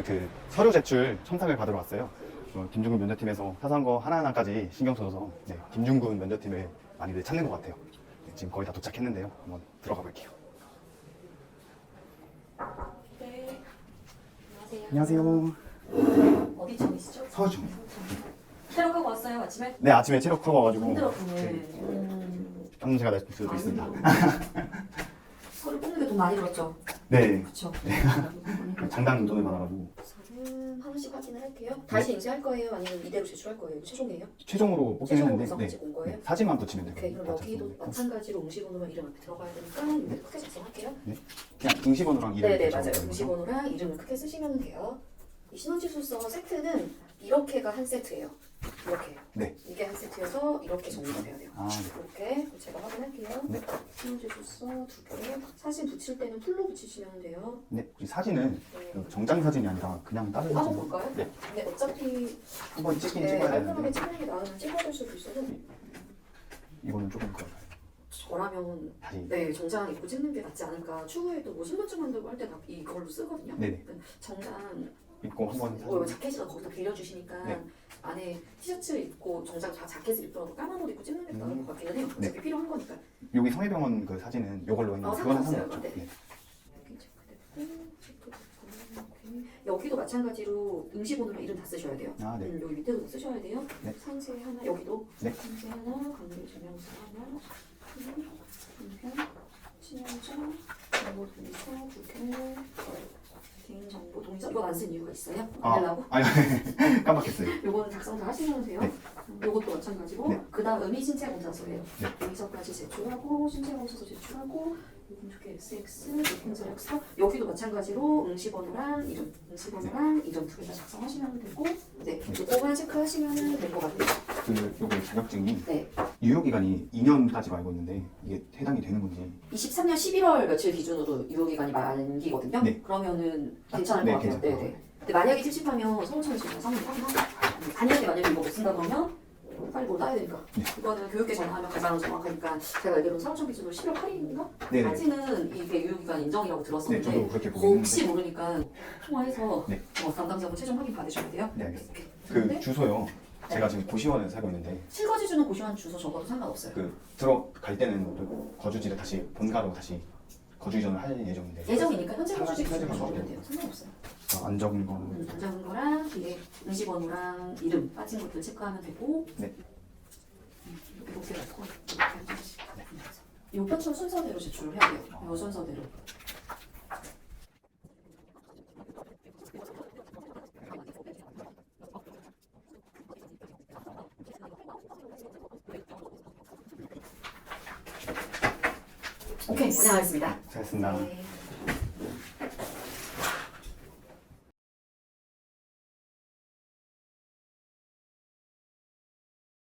오늘 그 서류 제출 첨삭을 받으러 왔어요. 어, 김중근 면접팀에서 사소한 거 하나하나까지 신경 써서 네, 김중근 면접팀을 많이들 찾는 것 같아요. 네, 지금 거의 다 도착했는데요. 한번 들어가 볼게요. 네. 안녕하세요. 안녕하세요. 어디 쪽이시죠? 서주. 체력하고 왔어요 아침에? 네, 아침에 체력 풀어 와가지고 힘들었군요. 네, 음, 땀새가 날 수도 있습니다. 서류 뽑는 게 돈 많이 들었죠? 네, 그쵸? 장단 돈을 받아가지고 저는 하나씩 확인을 할게요. 다시 인쇄할 거예요? 아니면 이대로 제출할 거예요? 최종이에요? 최종으로 뽑긴 최종으로 했는데 구성 네, 거예요? 네, 사진만 붙이면 돼요. 오케이 그럼 다 여기도 있고. 마찬가지로 응시번호랑 이름 앞에 들어가야 되니까 이거 크게 작성할게요. 그냥 등시번호랑 이름 네네 맞아요. 응시번호랑 이름을 크게 쓰시면 돼요. 이 신원지수서 세트는 이렇게가 한 세트예요. 이렇게. 네. 세트여서 이렇게 정리가 돼야 돼요. 아, 네. 이렇게 제가 확인할게요. 네. 신원지수서 두 개. 사진 붙일 때는 풀로 붙이시면 돼요. 네, 이 사진은 네. 그 정장 사진이 아니라 그냥 다른 한번 사진. 볼까요? 네, 근데 어차피 한번 찍긴 네, 찍어야 깔끔하게 되는데 찍는 게 나으면 찍어줄 수도 있어서 이거는 조금 그런가요? 저라면 다시 네 정장 입고 찍는 게 낫지 않을까 추후에도 뭐 신분증 만들고 할 때 다 이걸로 쓰거든요 네네. 정장 입고 한번 뭐 사진. 자켓이나 거기다 빌려주시니까 네. 안에 티셔츠 입고 정장 자, 자켓을 입더라도 까만 옷 입고 찍는 게 나을 음. 것 같기는 해요 네. 어차피 필요한 거니까 여기 성해병원 그 사진은 이걸로 했는데 아, 그거는 상관없어요. 상관없죠. 네. 네. 여기 체크됐고 체크됐고 오케이. 여기도 마찬가지로 응시번호랑 이름 다 쓰셔야 돼요 아, 네. 음, 여기 밑에도 다 쓰셔야 돼요 네. 상세 하나 여기도 네. 상세 하나 관계 증명서 하나 음, 인편 친연자 정보 개인정보 동의서 이거 안쓴 이유가 있어요? 안 아, 내려고? 아니, 깜빡했어요. 요거는 작성 다 하시면 돼요. 네. 음, 요것도 마찬가지고 네. 그 다음이 신체 검사서예요. 네. 여기서까지 제출하고 신체 검사서 제출하고 XX 요건 세력서 여기도 마찬가지로 응시번호랑 이름 응시번호랑 이름 두 개 다 작성하시면 되고 네 요거만 체크하시면 될 것 같아요. 그 요거 자격증이 네. 유효 기간이 2년까지로 알고 있는데 이게 해당이 되는 건지. 23년 11월 며칠 기준으로 유효기간이 만기거든요. 네. 그러면은 괜찮을 네, 것 같아요. 괜찮을 네, 네. 근데 만약에 찝찝하면 서울청에서 그냥 상담 확인하고 아니면 만약에 이거 못 쓴다 그러면 빨리 뭐 따야 되니까 네. 그거는 교육계 전화하면 가장 정확하니까 제가 알기로는 서울청 기준으로 11월 8일인가? 네네. 까지는 이게 유효기간 인정이라고 네, 들었었는데 저도 그렇게 보긴 혹시 했는데. 모르니까 통화해서 네. 어, 담당자분 최종 확인 받으셔야 돼요. 네, 알겠습니다. 그 근데 주소요. 제가 지금 고시원에 살고 있는데 실거지 주는 고시원 주소 적어도 상관없어요. 그 들어갈 때는 또 거주지를 다시 본가로 다시 거주 이전을 할 예정인데 예정이니까 현재 거주지 상관- 적으면 돼요. 상관없어요. 어, 안 적은 거는 음, 안 적은 거랑 뒤에 응시번호랑 이름 빠진 것들 체크하면 되고 네. 음, 이렇게 놓고 이렇게 하나씩. 이 표처 순서대로 제출을 해야 돼요. 이 순서대로. 오케이 고생하셨습니다. 잘했습니다. 네.